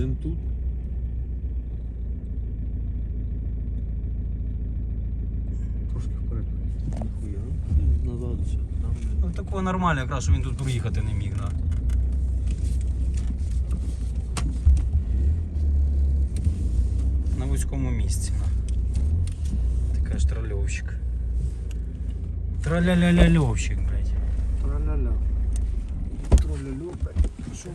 Один тут. Трошки вперед. Ніхуя. Ну, Назад все. Там не- Ну такого нормально, якраз що він тут проїхати не міг, да. На вузькому місці. Така ж трольовщик. Траля-ля-ля-льовщик, блядь. Траля-ля. Траля-лю, блядь. Що ви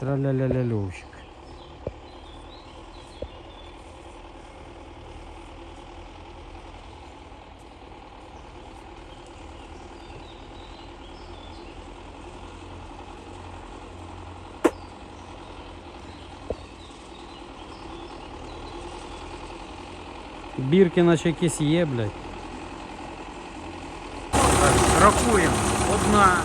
знаєте? Траля-ля-ля-льовщик. Бірки наче якісь є, блядь. Так, рахуємо. Одна.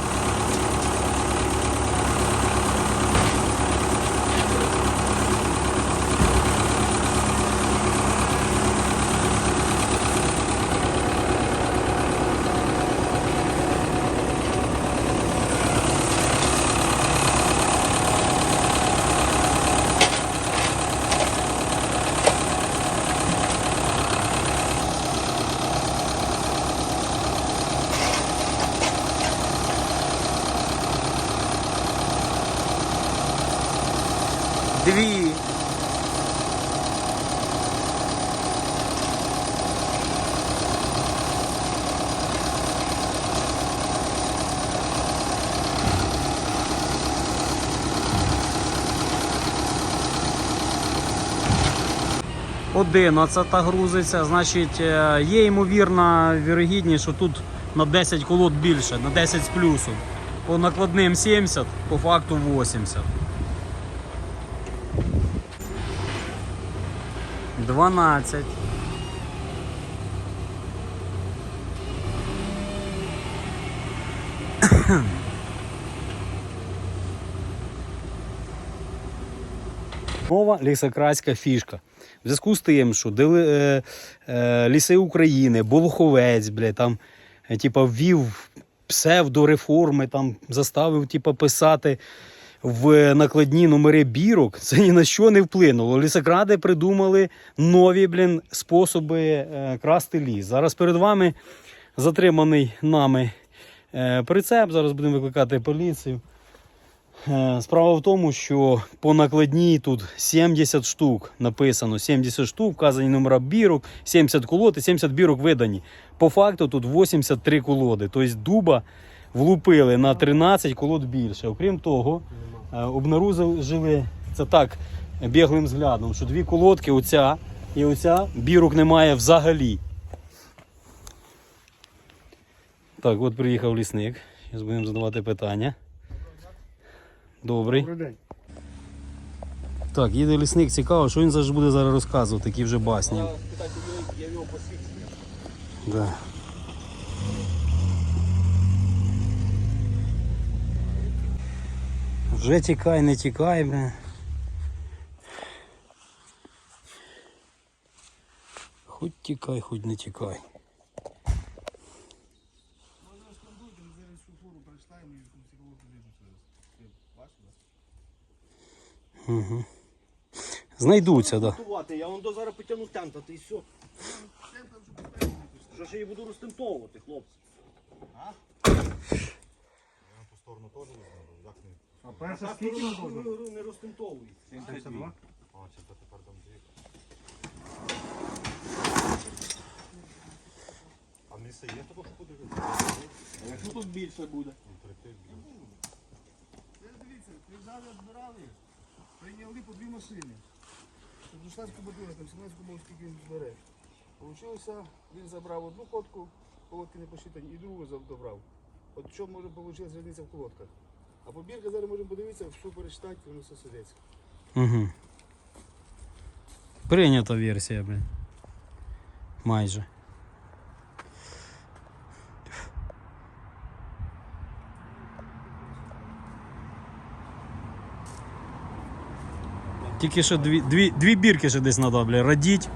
11 грузиться, значить е, є ймовірно, вірогідність, що тут на 10 колод більше, на 10 з плюсом. По накладним 70, по факту 80. 12. Нова лісокраська фішка. В зв'язку з тим, що дили, е, е, ліси України, Болоховець, бля, там, е, типа, ввів псевдореформи, там, заставив типа, писати в накладні номери бірок, це ні на що не вплинуло. Лісокради придумали нові блін, способи е, красти ліс. Зараз перед вами затриманий нами е, прицеп. Зараз будемо викликати поліцію. Е, Справа в тому, що по накладній тут 70 штук написано, 70 штук, вказані номера бірок, 70 колод і 70 бірок видані. По факту тут 83 колоди. Тобто дуба влупили на 13 колод більше. Окрім того, е, обнаружили це так біглим взглядом, що дві колодки, оця і оця бірок немає взагалі. Так, от приїхав лісник. Зараз будемо задавати питання. Добрий. Добрий день. Так, їде лісник, цікаво, що він зараз буде зараз розказувати, такі вже басні. Я його посвідчення. Да. Вже тікай, не тікай, бля. Хоч тікай, хоч не тікай. Угу. Знайдуться, так. Да. Я вам до зараз потягну тента, ти і все. Що ж я її буду розтентовувати, хлопці? А перша Так, скільки ну, можна? ну, не розтентовується. 72? А місце є такого, що подивитися? А якщо тут більше буде? Дивіться, приїжджали, відбирали, прийняли по дві машини. Руслан Кабадура, там 17 кубов, скільки він збере. Получилося, він забрав одну ходку, колодки не посчитані, і другу добрав. От що може вийшла різниця в колодках. А побірка зараз можемо подивитися, що перечитати, воно все сидиться. Угу. Прийнята версія, блін. Майже. Тільки що дві, дві, дві бірки ще десь треба, бля, радіть.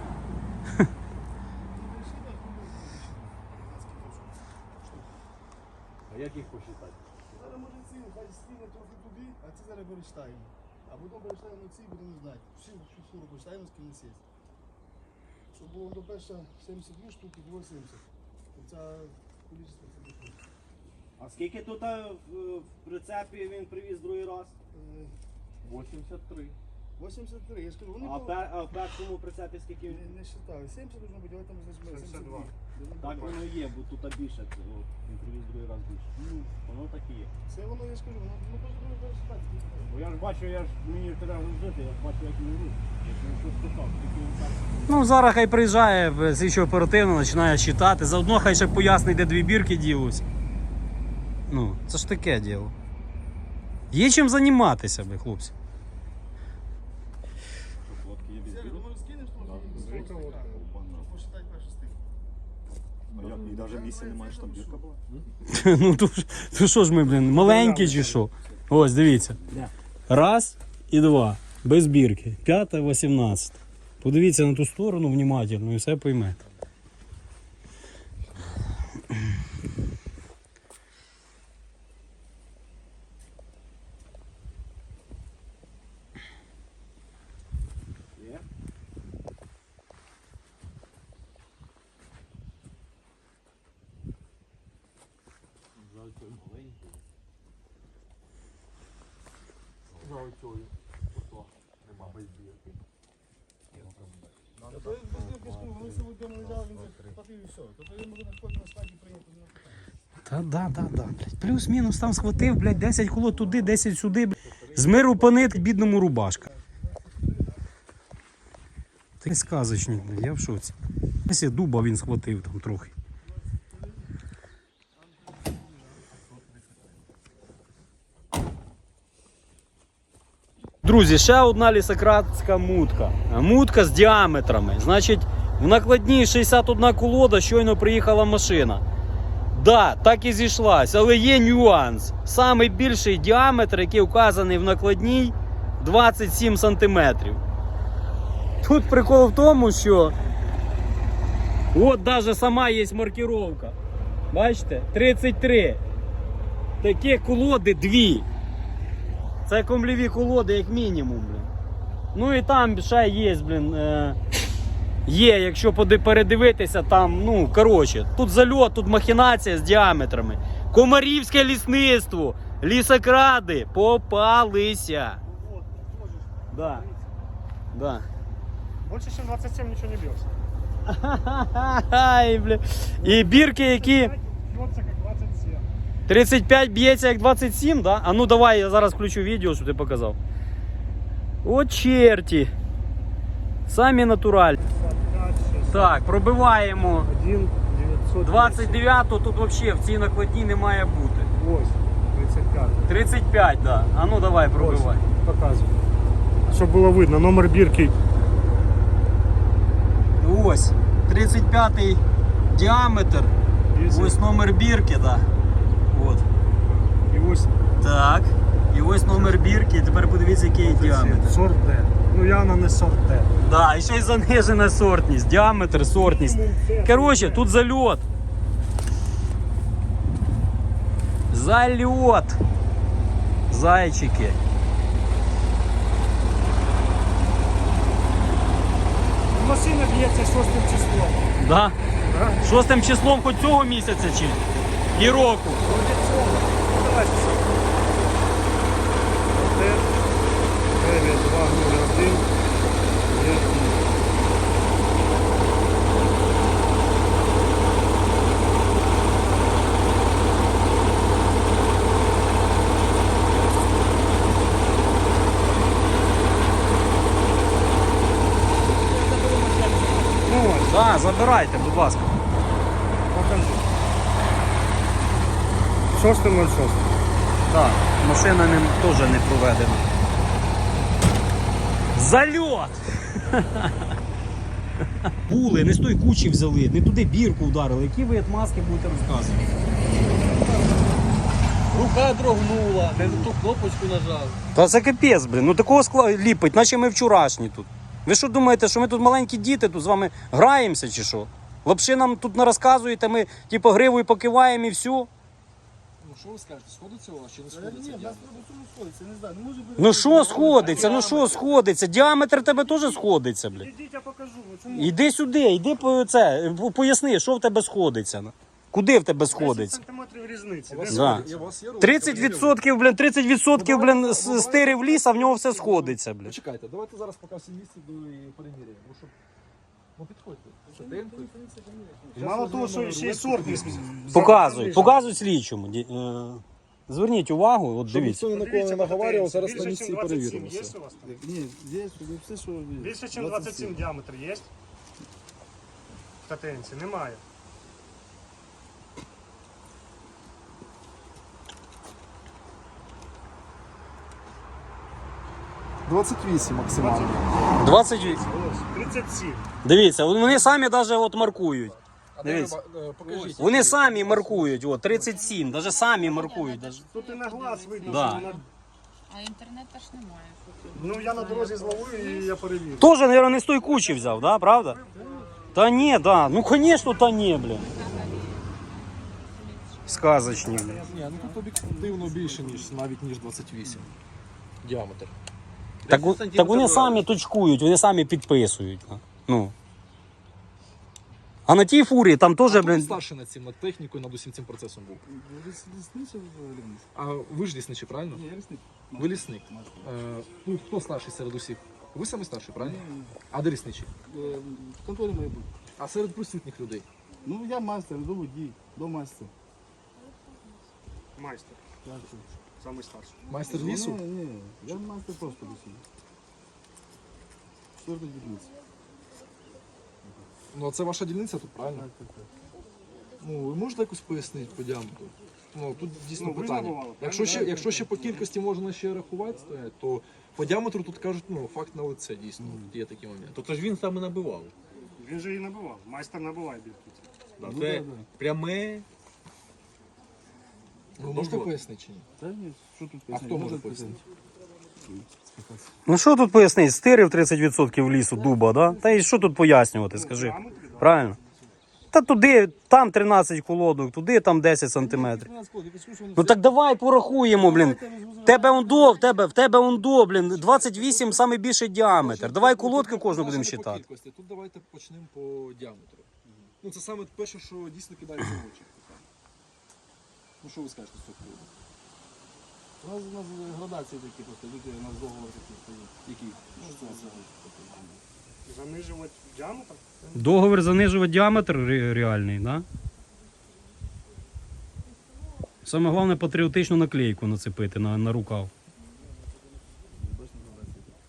А як їх посчитати? Зараз може ці, хай стіне трохи туди, а ці зараз перечитаємо. А потім перечитаємо ці і будемо знати. Всі всю фуру почитаємо, з ким є. Щоб було до перша 72 штуки, було 70. Оця количество це. А скільки тут в, в прицепі він привіз другий раз? Е, 83. 83, я ж кажу, вони А, по- пер, а в першому прицепі скільки не, не считали. 70 должно бути, але там десь 72. Так воно і є, бо тут більше. це, от, Він привіз другий раз більше. Ну, Воно так і є. це воно, я ж кажу, воно, ну просто буде перечитати. Бо я ж бачу, я ж мені треба жити, я ж бачу, як він рух. Якщо він щось питав, тільки він так. Ну, зараз хай приїжджає в слідчо оперативно, починає читати. Заодно хай ще пояснить, де дві бірки ділись. Ну, це ж таке діло. Є чим займатися, бля, хлопці. Фотки є без Сергій, бірок. ну скинеш трохи? Зрika от Посчитай перше з тим. Ну як, і навіть місця немає, щоб там бірка була? Ну то, ж- то що ж ми, блін, маленькі чи що? Ось, дивіться. Раз і два. Без бірки. П'яте, вісімнадцяте. Подивіться на ту сторону внимательно і все поймете. Жаль, той маленький. А то без бірки скажу, вони сьогодні лежали, він заплатив і все. Тобто він може на на стадії прийняти на. Та да, да, да. Плюс-мінус там схватив, блядь, 10 коло туди, 10 сюди. блядь. З миру по бідному рубашка. Ти сказочник, блядь, я в шоці. Ось дуба він схватив там трохи. Друзі, ще одна лісократська мутка. Мутка з діаметрами. Значить, в накладній 61 колода щойно приїхала машина. Да, так і зійшлась, але є нюанс. Самий більший діаметр, який вказаний в накладній, 27 см. Тут прикол в тому, що от навіть сама є маркіровка. Бачите? 33. Такі колоди дві. Це комліві колоди, як мінімум, блін. Ну і там ще є, блін. Е... Є, якщо передивитися, там, ну, коротше, тут зальот, тут махінація з діаметрами. Комарівське лісництво, лісокради попалися. Да. Да. Больше, чем 27 ничего не бьется. Ай, бля. І бірки, які Бьется как 27. 35 б'ється як 27, да? А ну давай, я зараз включу відео, щоб ти показав. О, черті. Самі натуральні. 5, 6, Так, пробиваємо 1, 900. 29-ту, тут взагалі в цій накладній не має бути. 8, 35. 35, да. А ну давай, пробивай. Показывай. Чтобы было видно, номер бирки. Ось. 35-й діаметр. Ось номер бірки, да. От. И 8. Так. І ось номер бірки. Тепер подивіться, який діаметр. Сорт Д. Ну явно не сорт Д. Да, і ще й занижена сортність. Діаметр, сортність. Коротше, тут зальот. Зальот. Зайчики. Машина бьется шестым числом. Да? Да? Шостим числом хоч цього місяця чи? І року. Вроде цього. Ну, давай все. Д. 9201. Ну ось, Да, забирайте, будь ласка. 06.06. Так, машина ним теж не проведена. Зальот! Були, не з той кучі взяли, не туди бірку вдарили, які ви від маски будете розказувати. Рука дрогнула, не ту кнопочку нажав. Та це капець, блін. Ну такого скла ліпить, наче ми вчорашні тут. Ви що думаєте, що ми тут маленькі діти, тут з вами граємося чи що? Лапши нам тут не розказуєте, ми типу гривою покиваємо і все. Ну що ви скажете, сходиться у вас чи не Ні, сходиться? в нас треба сходиться, не знаю. Ну, може бути. Ну що сходиться? Ну що сходиться? Діаметр тебе теж сходиться, блін. Ідіть, я покажу. Ну, чому? Іди сюди, іди по це, по- поясни, що в тебе сходиться. ну. Куди в тебе 10 сходиться? сантиметрів різниці. У Да. є, у вас є ролик? 30%, блін, 30% блін, з- стирив ліс, а в нього все сходиться, блін. Почекайте, давайте зараз поки всі місці і переміряємо. Ну підходьте. Мало того, що ще й сортність. Показуй, показуй слідчому. Ді- е, Зверніть увагу, от дивіться. ніхто ні на кого не наговарював, зараз на місці і перевіримо Є у вас там? Ні, є, все, що... є. Більше, ніж 27 діаметр є? В татенці немає. – 28 максимально. 20... 37. Дивіться, вони самі навіть от маркують. Дивіться. е, покажіть. Вони самі маркують, от 37, навіть самі маркують. даже. Тут і на глаз видно, Да. що вона... А інтернету ж немає. Ну я на дорозі зловив і я перевірю. Тоже, наверное, не з той кучі взяв, да, правда? Та ні, да. Ну, звісно, та ні, блін. Сказочні, блін. Ні, ну тут об'єктивно більше, ніж навіть ніж 28. Діаметр. Так, так вони самі точкують, вони самі підписують. Ну. А на тій фурі там теж, блін. старший над цим, над технікою, над усім цим процесом був? Ліс- лісничий, взагалі? А ви ж лісничий, правильно? Ні, я лісник. Ви лісник. Е, ну, хто старший серед усіх? Ви самий старший, правильно? А де лісничий? Е, В конторі має бути. А серед присутніх людей? Ну, я майстер, до водій, до майстер. Майстер. Самий старший. Майстер лісу? Ні, ні, я майстер просто лісу. Четверта дільниця. Ну, а це ваша дільниця тут, правильно? Так, так, так. Ну, ви можете якось пояснити по діаметру? Ну, тут дійсно Ну, ви питання. набували, Якщо ще, якщо ще по кількості можна ще рахувати, стоять, то по діаметру тут кажуть, ну, факт на лице дійсно. Тут є такі моменти. Тобто ж він саме набивав. Він же і набивав. Майстер набиває бірки. Да, Ну, це да, да. пряме. Ви можете пояснити чи ні? Та ні, що тут А пояснити? хто може пояснити? Ну що тут пояснити? Стирив 30% лісу дуба, да? Та і що тут пояснювати, скажи? Правильно? Та туди, там 13 колодок, туди там 10 сантиметрів. Ну так давай порахуємо, блін. В тебе ондо, в тебе, в тебе ондо, блін, 28 саме більший діаметр. Давай колодки кожну будемо Значить, по считати. кількості. Тут давайте почнемо по діаметру. Ну, це саме перше, що дійсно кидається в очі. Ну, що ви скажете з цього приводу? У нас, у нас градації такі просто, люди, у нас договор такі стоїть. Які? Що це, це, Занижувати діаметр. Договір занижувати діаметр ре- реальний, да? Саме головне патріотичну наклейку нацепити на, на рукав. бачите, градації такі.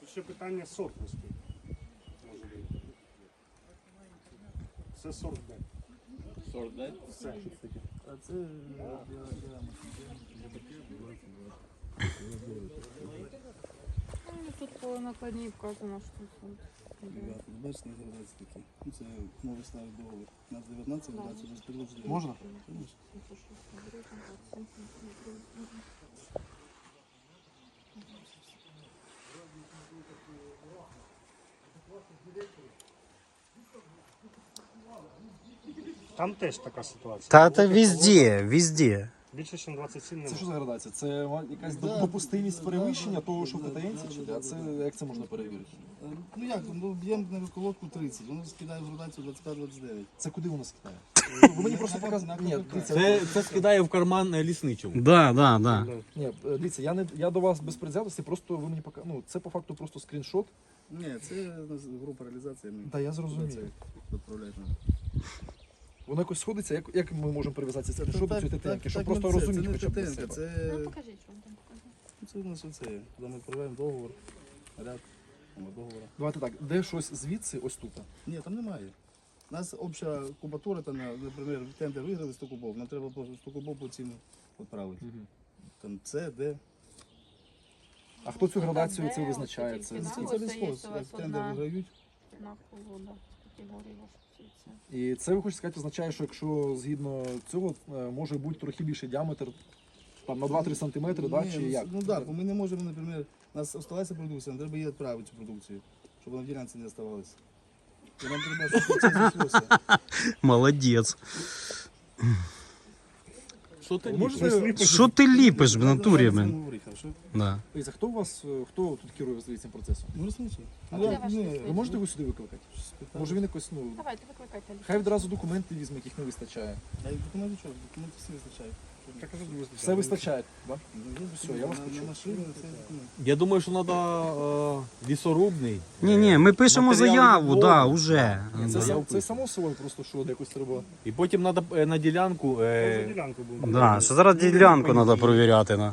Тут сортності. Може бути. Це сорт Д. Сорт, да? Все. А це е. Ну, тут по накладній вказано, що тут. Ребята, бачите, градації такі. Ну, це новий старий договор. У нас 19 градацій, у нас 15. Можна? Там теж така ситуація. Та це везде, везде. Більше, ніж 27 Це немає. що за градація? Це якась допустимість перевищення того, що в ТТНці, чи? А це як це можна перевірити? Е, Ну як, ну б'ємо на колодку 30, воно скидає в градацію 25-29. Це куди воно скидає? Ви мені просто показуєте. Ні, дивіться, Це, це скидає в карман е, лісничому. Да, да, да. Ні, е, дивіться, я не я до вас без предвзятості, просто ви мені пока. Ну, це по факту просто скріншот. Ні, це група реалізації. Ми Та я зрозумів. це відправляють нам. Воно якось сходиться, як, як ми можемо прив'язати це що до цієї ТТНки, щоб просто ну, розуміти хоча б для себе. Це, Ну, покажіть, що вам там показано. це у нас оце. Коли ми відправляємо договор, ряд номер договора. Давайте так, де щось звідси, ось тут. Ні, там немає. У нас обща кубатура, там, на- наприклад, тендер виграли 100 кубов, нам треба по 100 кубов по ціну відправити. Там це, де. А хто цю градацію це визначає? Це тендер одна. виграють. І це ви хочете сказати, означає, що якщо згідно цього е, може бути трохи більший діаметр, там на 2-3 сантиметри, да, чи ну, як? Ну так, бо ми не можемо, наприклад, у нас залишилася продукція, нам треба її відправити цю продукцію, щоб вона в ділянці не залишилася. І нам треба, щоб це зійшлося. Молодець. Що ти Можете, Що ти ліпиш в натурі, блін? Да. Дивіться, хто у вас, е, хто тут керує взагалі цим процесом? Ну, розумієте? А Ну, де ваш ні, лисий? Ви можете його сюди викликати? Може він якось, ну, Давайте, викликайте. хай відразу документи візьме, яких не вистачає. А документи чого? Документи всі вистачають. Все вистачає? Ну, Все, я вас почув. Я думаю, що треба е, лісорубний. Ні, ні, ми пишемо Матеріал заяву, відмови. да, уже. Це, сам- це само собою просто, що якось треба. І потім треба на ділянку Це е, ділянку. Да, що зараз ділянку треба перевіряти. Да.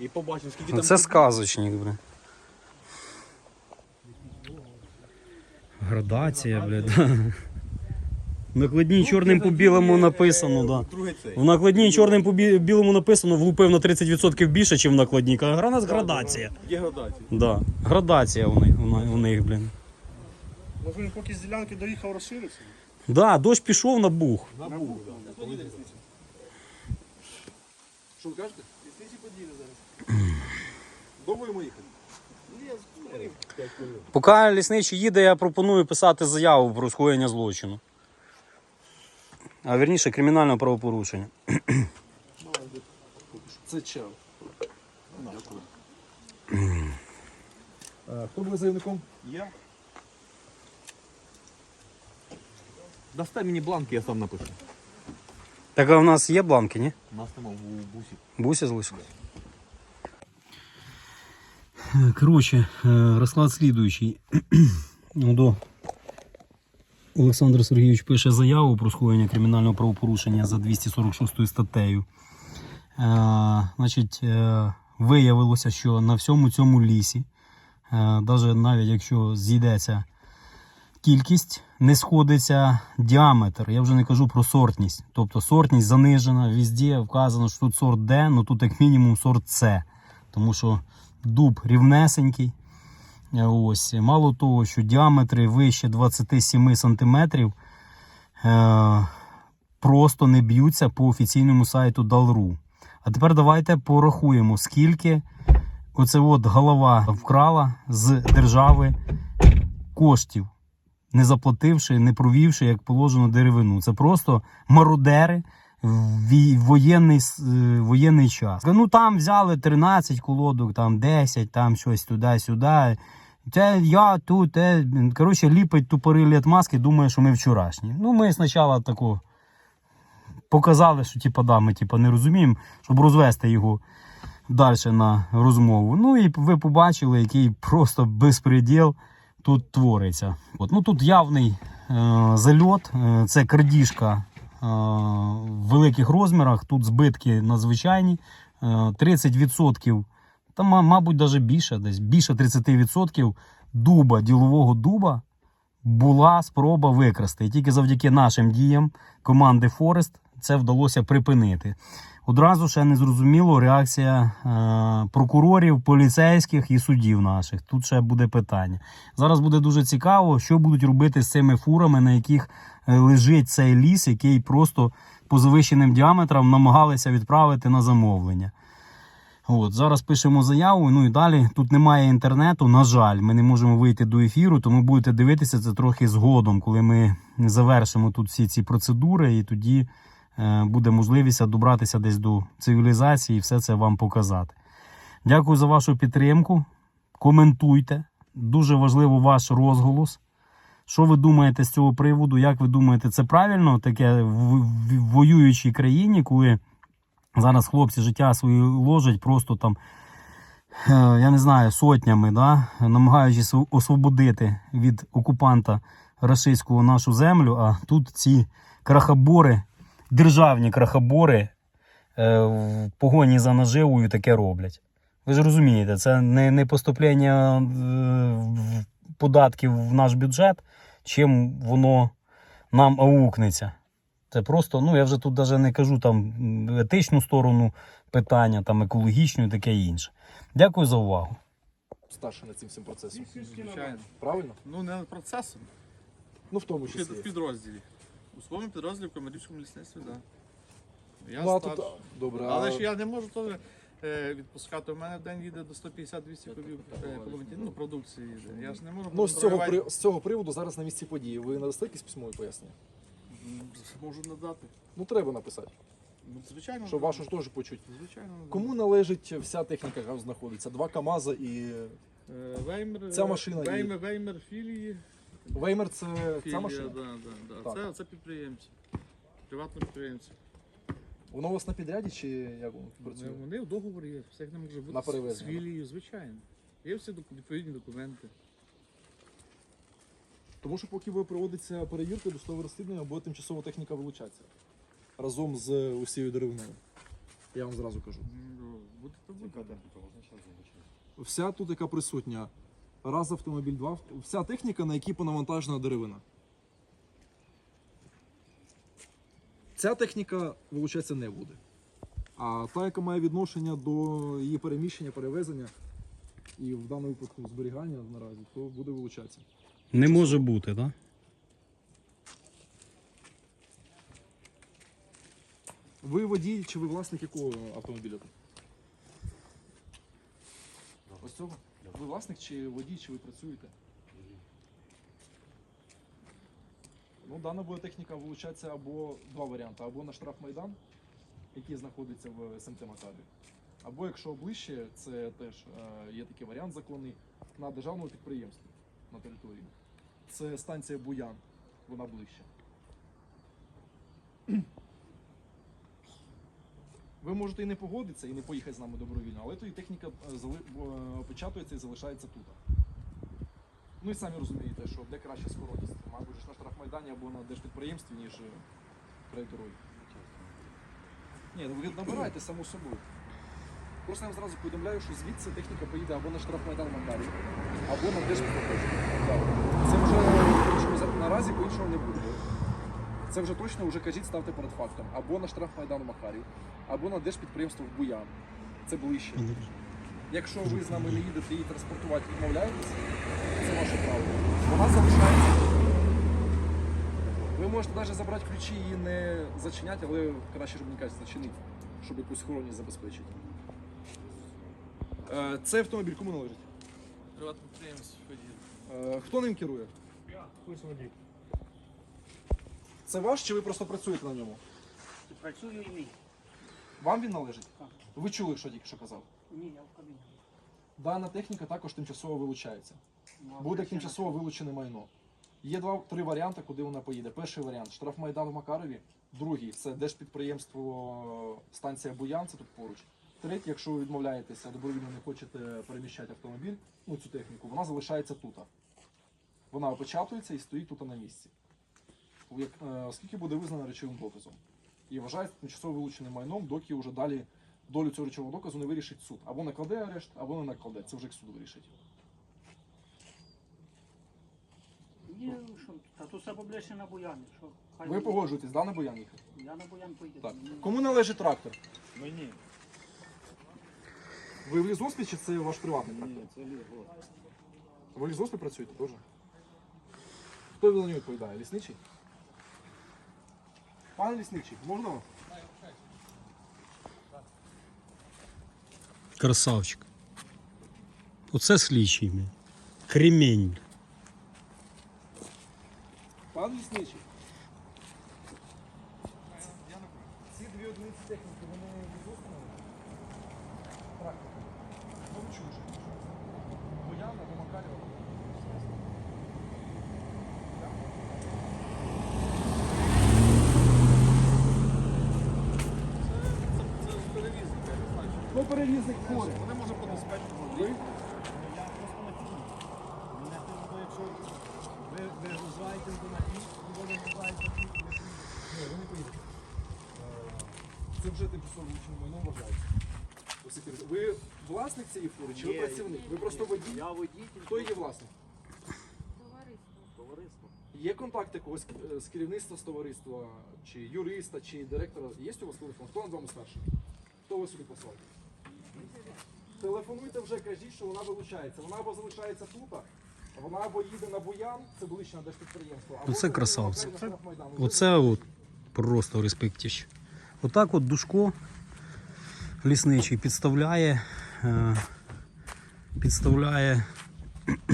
І побачимо, скільки там. Це сказочник, бля. Градація, бля, да. В накладній чорним по білому написано, да. В накладній чорним по бі- білому написано, влупив на 30% більше, ніж в накладній. Каже, гра нас градація. Є градація. Да. Градація у них, у них- у них, блін. Може він поки з ділянки доїхав розширився? Да, дощ пішов на бух. Набув, так. Що ви кажете? Довго йому їхати? Поки лісничий їде, я пропоную писати заяву про скоєння злочину. А вірніше кримінального правопорушення. Це чел. Дякую. Е, Хто буде заявником? Я. Дасте мені бланки, я сам напишу. Так а в нас є бланки, ні? У нас нема у бусі. Бусі залишилось. Коротше, е, розклад слідуючий. Ну, до Олександр Сергійович пише заяву про скоєння кримінального правопорушення за 246 статтею. Е, значить, е, виявилося, що на всьому цьому лісі, е, даже навіть якщо зійдеться кількість, не сходиться діаметр. Я вже не кажу про сортність. Тобто сортність занижена, везде вказано, що тут сорт Д, ну тут як мінімум сорт С. Тому що дуб рівнесенький. Е, Ось. Мало того, що діаметри вище 27 см е, просто не б'ються по офіційному сайту Dal.ru. А тепер давайте порахуємо, скільки оце от голова вкрала з держави коштів, не заплативши, не провівши, як положено, деревину. Це просто мародери в воєнний, е, воєнний час. Ну там взяли 13 колодок, там 10, там щось туди-сюди. Це я тут, е, коротше, ліпить тупорилі отмазки, думає, що ми вчорашні. Ну, ми спочатку тако показали, що типа, да, ми типа, не розуміємо, щоб розвести його далі на розмову. Ну і ви побачили, який просто безпреділ тут твориться. От, ну, тут явний е, зальот, е, це крадіжка е, в великих розмірах, тут збитки надзвичайні. Е, 30%, та, мабуть, навіть більше, десь більше 30% дуба, ділового дуба була спроба викрасти. І тільки завдяки нашим діям команди Форест це вдалося припинити. Одразу ще не зрозуміло реакція е, прокурорів, поліцейських і суддів наших. Тут ще буде питання. Зараз буде дуже цікаво, що будуть робити з цими фурами, на яких е, лежить цей ліс, який просто по завищеним діаметрам намагалися відправити на замовлення. От, зараз пишемо заяву, ну і далі. Тут немає інтернету. На жаль, ми не можемо вийти до ефіру, тому будете дивитися це трохи згодом, коли ми завершимо тут всі ці процедури, і тоді е, буде можливість добратися десь до цивілізації і все це вам показати. Дякую за вашу підтримку. Коментуйте. Дуже важливо ваш розголос. Що ви думаєте з цього приводу? Як ви думаєте, це правильно таке в, воюючій країні, коли зараз хлопці життя свої ложать просто там, е, я не знаю, сотнями, да, намагаючись освободити від окупанта рашистського нашу землю, а тут ці крахобори, державні крахобори е, в погоні за наживою таке роблять. Ви ж розумієте, це не, не поступлення е, податків в наш бюджет, чим воно нам аукнеться. Це просто, ну я вже тут навіть не кажу там етичну сторону питання, там екологічну і таке інше. Дякую за увагу. Старший над цим всім процесом. Звичайно. Правильно? Ну, не процесом. Ну в тому числі. В підрозділі. У своєму підрозділі в Комарівському лісництві, так. Я Ну, а старший. добре, Але а ж я не можу теж е, відпускати. У мене в день їде до 150-200 кубів е, кубометрів, ну, продукції їде. Я ж не можу ну, з, цього, контролювати. при... з цього приводу зараз на місці події. Ви надасте якісь письмові пояснення? Можу надати. Ну треба написати, Ну, звичайно. щоб вашу ж теж почуть. Звичайно. Кому належить вся техніка, яка знаходиться? Два КАМАЗа і Е, Веймер, Ця машина і- Веймер, Веймер філії. Веймер це Філія, ця машина? Да, да, да. Так. Це, це підприємці. Приватні підприємці. Воно у вас на підряді чи як воно працює? Вони, вони в договорі є, все як не може бути На з- з перевезення, філією, звичайно. Є всі доку- відповідні документи. Тому що поки ви проводиться перевірка досудове розслідування, буде тимчасова техніка вилучатися разом з усією деревиною. Я вам зразу кажу. Буде то буде. Яка техніка визначена звичайно? Вся тут, яка присутня, раз автомобіль, два, авто- вся техніка, на якій понавантажена деревина. Ця техніка вилучатися не буде. А та, яка має відношення до її переміщення, перевезення і в даному випадку зберігання наразі, то буде вилучатися. Не може бути, так? Ви водій чи ви власник якого автомобіля? Ось цього? Ви власник чи водій, чи ви працюєте? Ну, дана буде техніка вилучатися або два варіанти, або на штрафмайдан, який знаходиться в СМТ Макабі. Або якщо ближче, це теж е, є такий варіант законний на державному підприємстві на території. Це станція Буян, вона ближче. Ви можете і не погодитися, і не поїхати з нами добровільно, але тоді техніка е, е, опечатується і залишається тут. Ну і самі розумієте, що де краще скоротість. Мабуть, на штрафмайдані або на держпідприємстві, ніж е, край дороги. Ні, ну ви набираєте само собою. Просто я вам зразу повідомляю, що звідси техніка поїде або на штрафмайдан Макарі, або на держпідприємство. Це вже наразі по-іншому не буде. Це вже точно вже кажіть, ставте перед фактом. Або на штрафмайдан Макарів, або на держпідприємство в Буян. Це ближче. Якщо ви з нами не їдете і транспортувати відмовляєтесь, це ваше право. Вона залишається. Ви можете навіть забрати ключі і не зачиняти, але краще, щоб мені кажуть, зачинити, щоб якусь охорону забезпечити. Е, Цей автомобіль кому належить? Ходіть. Е, Хто ним керує? Пусть водій. Це ваш чи ви просто працюєте на ньому? Працюю і мій. Вам він належить? Так. Ви чули, що тільки що казав? Ні, я в кабіні. Дана техніка також тимчасово вилучається. Ну, Буде причина? тимчасово вилучене майно. Є два три варіанти, куди вона поїде. Перший варіант штрафмайдан в Макарові. Другий це держпідприємство станція Буян, це тут поруч. Третій, якщо ви відмовляєтеся, добровільно не хочете переміщати автомобіль, ну цю техніку, вона залишається тут. Вона опечатується і стоїть тут на місці. Е, Оскільки буде визнано речовим доказом. І вважається тимчасово вилученим майном, доки вже далі долю цього речового доказу не вирішить суд. Або накладе арешт, або не накладе. Це вже як суд вирішить. Ні, що, та тут все поближче на Буяні. Що, хай Ви погоджуєтесь, да, на Боян їхати? Я на Буян поїду. Так. Кому належить трактор? Мені. Ви в лісгоспі чи це ваш приватний трактор? Ні, це ліго. Ви в лісгоспі працюєте теж? Хто за нього відповідає? Лісничий? Пане лісничий, можна вам? Красавчик. Оце слідчий. блін. Кремень. Пан лісничий. Ці дві одиниці техніки, вони лісгоспі Трактор. Ну, ви чули, що Боян або Макарєва. Це ж перевізник, я не знаю. Перевізник хворий. Вони може по диспетчеру. Ви? Ви вигружаєте до напій, ви вигружаєте Ні, ви не поїдете. Це вже тимчасово вилучене майно вважається. Ви власник цієї фури чи ви працівник? Ви просто водій? Я водій, Хто її власник? Товариство. товариство. Є контакти когось е, з керівництва з товариства, чи юриста, чи директора? Є у вас телефон? Хто над вами старший? Хто ви собі послав? Телефонуйте вже, кажіть, що вона вилучається. Вона або залишається тут, вона або їде на Буян, це Буличне держпідприємство. або Оце це красавці. на Оце от просто респектіще. Отак от Душко лісничий підставляє, е, підставляє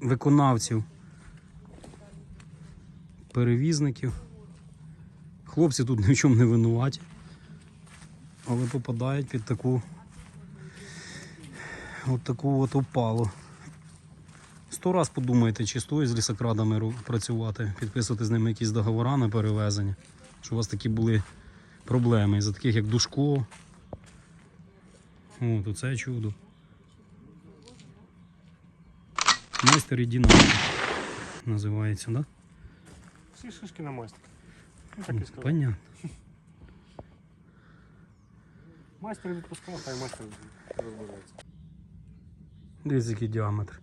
виконавців, перевізників. Хлопці тут ні в чому не винуваті, але попадають під таку от таку от опалу. Сто раз подумайте, чи стоїть з лісокрадами працювати, підписувати з ними якісь договори на перевезення, що у вас такі були проблеми за таких як Душко. От, оце чудо. Майстер і динаміка називається, так? Всі шишки на майстер. Ну, так і сказав. Понятно. Майстер відпускав, хай майстер розбирається. Дивіться, який діаметр.